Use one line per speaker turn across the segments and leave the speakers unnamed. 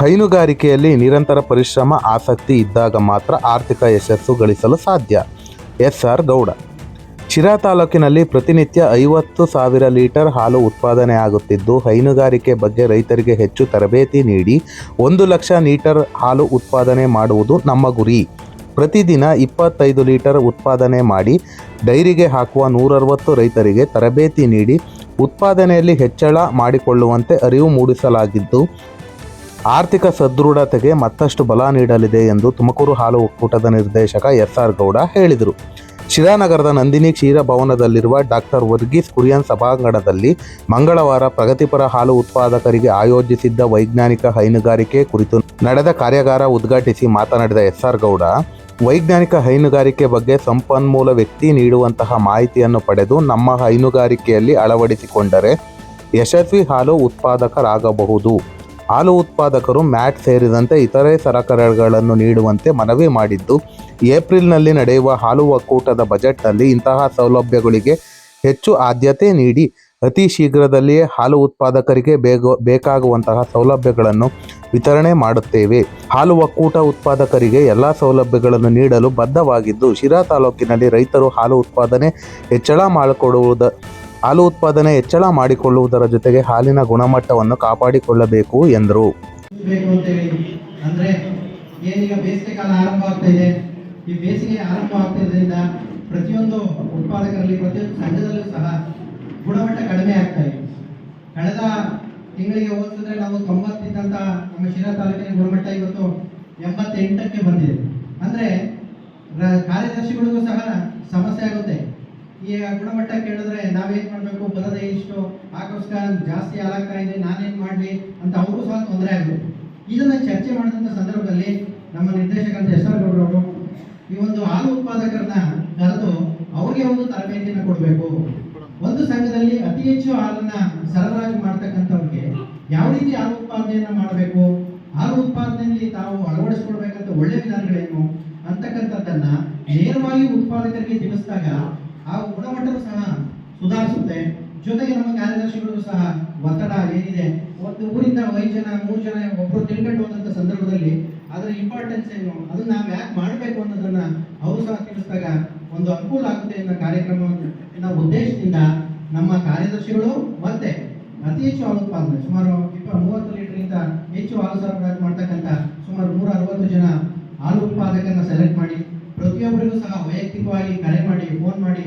ಹೈನುಗಾರಿಕೆಯಲ್ಲಿ ನಿರಂತರ ಪರಿಶ್ರಮ, ಆಸಕ್ತಿ ಇದ್ದಾಗ ಮಾತ್ರ ಆರ್ಥಿಕ ಯಶಸ್ಸು ಗಳಿಸಲು ಸಾಧ್ಯ. ಎಸ್. ಆರ್. ಗೌಡ. ಶಿರಾ ತಾಲೂಕಿನಲ್ಲಿ ಪ್ರತಿನಿತ್ಯ ಐವತ್ತು ಸಾವಿರ ಲೀಟರ್ ಹಾಲು ಉತ್ಪಾದನೆ ಆಗುತ್ತಿದ್ದು, ಹೈನುಗಾರಿಕೆ ಬಗ್ಗೆ ರೈತರಿಗೆ ಹೆಚ್ಚು ತರಬೇತಿ ನೀಡಿ ಒಂದು ಲಕ್ಷ ಲೀಟರ್ ಹಾಲು ಉತ್ಪಾದನೆ ಮಾಡುವುದು ನಮ್ಮ ಗುರಿ. ಪ್ರತಿದಿನ ಇಪ್ಪತ್ತೈದು ಲೀಟರ್ ಉತ್ಪಾದನೆ ಮಾಡಿ, ಡೈರಿಗೆ ಹಾಕುವ ನೂರರವತ್ತು ರೈತರಿಗೆ ತರಬೇತಿ ನೀಡಿ, ಉತ್ಪಾದನೆಯಲ್ಲಿ ಹೆಚ್ಚಳ ಮಾಡಿಕೊಳ್ಳುವಂತೆ ಅರಿವು ಮೂಡಿಸಲಾಗಿದ್ದು ಆರ್ಥಿಕ ಸದೃಢತೆಗೆ ಮತ್ತಷ್ಟು ಬಲ ನೀಡಲಿದೆ ಎಂದು ತುಮಕೂರು ಹಾಲು ಒಕ್ಕೂಟದ ನಿರ್ದೇಶಕ ಎಸ್ ಆರ್ ಗೌಡ ಹೇಳಿದರು. ಶಿರಾನಗರದ ನಂದಿನಿ ಕ್ಷೀರ ಭವನದಲ್ಲಿರುವ ಡಾಕ್ಟರ್ ವರ್ಗೀಸ್ ಕುರಿಯನ್ ಸಭಾಂಗಣದಲ್ಲಿ ಮಂಗಳವಾರ ಪ್ರಗತಿಪರ ಹಾಲು ಉತ್ಪಾದಕರಿಗೆ ಆಯೋಜಿಸಿದ್ದ ವೈಜ್ಞಾನಿಕ ಹೈನುಗಾರಿಕೆ ಕುರಿತು ನಡೆದ ಕಾರ್ಯಾಗಾರ ಉದ್ಘಾಟಿಸಿ ಮಾತನಾಡಿದ ಎಸ್ ಆರ್ ಗೌಡ, ವೈಜ್ಞಾನಿಕ ಹೈನುಗಾರಿಕೆ ಬಗ್ಗೆ ಸಂಪನ್ಮೂಲ ವ್ಯಕ್ತಿ ನೀಡುವಂತಹ ಮಾಹಿತಿಯನ್ನು ಪಡೆದು ನಮ್ಮ ಹೈನುಗಾರಿಕೆಯಲ್ಲಿ ಅಳವಡಿಸಿಕೊಂಡರೆ ಯಶಸ್ವಿ ಹಾಲು ಉತ್ಪಾದಕರಾಗಬಹುದು. ಹಾಲು ಉತ್ಪಾದಕರು ಮ್ಯಾಟ್ ಸೇರಿದಂತೆ ಇತರೆ ಸರಕುಗಳನ್ನು ನೀಡುವಂತೆ ಮನವಿ ಮಾಡಿದ್ದು, ಏಪ್ರಿಲ್ನಲ್ಲಿ ನಡೆಯುವ ಹಾಲು ಒಕ್ಕೂಟದ ಬಜೆಟ್ನಲ್ಲಿ ಇಂತಹ ಸೌಲಭ್ಯಗಳಿಗೆ ಹೆಚ್ಚು ಆದ್ಯತೆ ನೀಡಿ, ಅತಿ ಶೀಘ್ರದಲ್ಲಿಯೇ ಹಾಲು ಉತ್ಪಾದಕರಿಗೆ ಬೇಗ, ಬೇಕಾಗುವಂತಹ ಸೌಲಭ್ಯಗಳನ್ನು ವಿತರಣೆ ಮಾಡುತ್ತೇವೆ. ಹಾಲು ಒಕ್ಕೂಟ ಉತ್ಪಾದಕರಿಗೆ ಎಲ್ಲ ಸೌಲಭ್ಯಗಳನ್ನು ನೀಡಲು ಬದ್ಧವಾಗಿದ್ದು, ಶಿರಾ ತಾಲೂಕಿನಲ್ಲಿ ರೈತರು ಹಾಲು ಉತ್ಪಾದನೆ ಹೆಚ್ಚಳ ಮಾಡಿಕೊಡುವುದ ಹಾಲು ಉತ್ಪಾದನೆ ಹೆಚ್ಚಳ ಮಾಡಿಕೊಳ್ಳುವುದರ ಜೊತೆಗೆ ಹಾಲಿನ ಗುಣಮಟ್ಟವನ್ನು ಕಾಪಾಡಿಕೊಳ್ಳಬೇಕು ಎಂದರು.
ಏನೀಗ ಬೇಸಿಗೆ ಕಾಲ ಆರಂಭ ಆಗ್ತಾ ಈ ಬೇಸಿಗೆ ಆರಂಭ ಆಗ್ತಿದ್ರಿಂದ ಪ್ರತಿಯೊಂದು ಉತ್ಪಾದಕರಲ್ಲಿ, ಪ್ರತಿಯೊಂದು ಸಂಘದಲ್ಲೂ ಸಹ ಗುಣಮಟ್ಟ ಕಡಿಮೆ ಆಗ್ತಾ ಇದೆ. ಕಳೆದ ತಿಂಗಳಿಗೆ ಹೋಲಿಸಿದ್ರೆ ನಾವು ತೊಂಬತ್ತಿದ್ದಂಥ ನಮ್ಮ ಶಿರಾ ತಾಲೂಕಿನ ಗುಣಮಟ್ಟ ಇವತ್ತು ಎಂಬತ್ತೆಂಟಕ್ಕೆ ಬಂದಿದೆ. ಅಂದ್ರೆ ಕಾರ್ಯದರ್ಶಿಗಳಿಗೂ ಸಹ ಸಮಸ್ಯೆ ಆಗುತ್ತೆ. ಈ ಗುಣಮಟ್ಟ ಕೇಳಿದ್ರೆ ನಾವೇನ್ ಮಾಡ್ಬೇಕು? ಬರದೇ ಇಷ್ಟು ಹಾಕೋಸ್ಕರ ಜಾಸ್ತಿ ಹಾಲಾಗ್ತಾ ಇದೆ, ನಾನೇನ್ ಮಾಡ್ಲಿ ಅಂತ ಅವರು ಸಹ ತೊಂದರೆ ಆಗ್ಬೇಕು. ಇದನ್ನ ಚರ್ಚೆ ಮಾಡಿದಂತ ಸಂದರ್ಭದಲ್ಲಿ ನಮ್ಮ ನಿರ್ದೇಶಕಂತ ಎಸ್ ಆರ್ ಈ ಒಂದು ಹಾಲು ಉತ್ಪಾದಕರನ್ನ ಕರೆದು ಅವ್ರಿಗೆ ಒಂದು ತರಬೇತಿಯನ್ನು ಕೊಡಬೇಕು. ಒಂದು ಸಂಘದಲ್ಲಿ ಅತಿ ಹೆಚ್ಚು ಹಾಲನ್ನ ಸರಬರಾಜು ಮಾಡ್ತಕ್ಕಂಥವ್ರಿಗೆ ಯಾವ ರೀತಿ ಹಾಲು ಉತ್ಪಾದನೆಯನ್ನ ಮಾಡಬೇಕು? ಹಾಲು ಉತ್ಪಾದನೆಯಲ್ಲಿ ತಾವು ಅಳವಡಿಸ್ಕೊಳ್ಬೇಕಂತ ಒಳ್ಳೆ ವಿಧಾನಗಳೇನು? ಅಂತಕ್ಕಂಥದ್ದನ್ನ ನೇರವಾಗಿ ಉತ್ಪಾದಕರಿಗೆ ತಿಳಿಸಿದಾಗ ಸಹ ಸುಧಾರಿಸುತ್ತೆ. ಜೊತೆಗೆ ನಮ್ಮ ಕಾರ್ಯದರ್ಶಿಗಳು ಸಹ ಒತ್ತಡ ಏನಿದೆ, ಒಂದು ಊರಿಂದ ಐದು ಜನ, ಮೂರು ಜನ ಒಬ್ಬರು ತಿಳ್ಕೊಂಡು ಹೋದಂತ ಸಂದರ್ಭದಲ್ಲಿ ಅದರ ಇಂಪಾರ್ಟೆನ್ಸ್ ಏನು, ಅದನ್ನ ನಾವು ಯಾಕೆ ಮಾಡಬೇಕು ಅನ್ನೋದನ್ನ ಅವರು ಸಹ ತಿಳಿಸಿದಾಗ ಒಂದು ಅನುಕೂಲ ಆಗುತ್ತೆ ಅನ್ನೋ ಕಾರ್ಯಕ್ರಮವನ್ನು ಉದ್ದೇಶದಿಂದ ನಮ್ಮ ಕಾರ್ಯದರ್ಶಿಗಳು ಮತ್ತೆ ಅತಿ ಹೆಚ್ಚು ಹಾಲು ಉತ್ಪಾದನೆ ಸುಮಾರು ಇಪ್ಪ ಮೂವತ್ತು ಲೀಟರ್ಗಿಂತ ಹೆಚ್ಚು ಹಾಲು ಸರಬರಾಜು ಮಾಡ್ತಕ್ಕಂಥ ಸುಮಾರು ನೂರ ಅರವತ್ತು ಜನ ಹಾಲು ಉತ್ಪಾದಕರನ್ನ ಸೆಲೆಕ್ಟ್ ಮಾಡಿ, ಪ್ರತಿಯೊಬ್ಬರಿಗೂ ಸಹ ವೈಯಕ್ತಿಕವಾಗಿ ಕರೆ ಮಾಡಿ ಫೋನ್ ಮಾಡಿ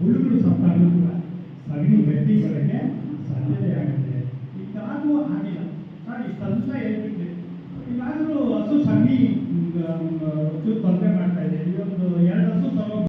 ಹುಳುಗಳು ಸತ್ತಾಗಲೂ ಕೂಡ ಸಗಣಿ ಗಟ್ಟಿ ಬರೋಕ್ಕೆ ಸಾಧ್ಯತೆ ಆಗುತ್ತೆ. ಇದಾಗೂ ಆಗಿಲ್ಲ ಸರ್ ಇಷ್ಟಂತ ಹೇಳ್ತಿದ್ದೆ. ಇಲ್ಲಾದರೂ ಹಸು ಸಗಣಿ ತೊಂದರೆ ಮಾಡ್ತಾ ಇದೆ. ಒಂದು ಎರಡು ಹಸು ತಗೋ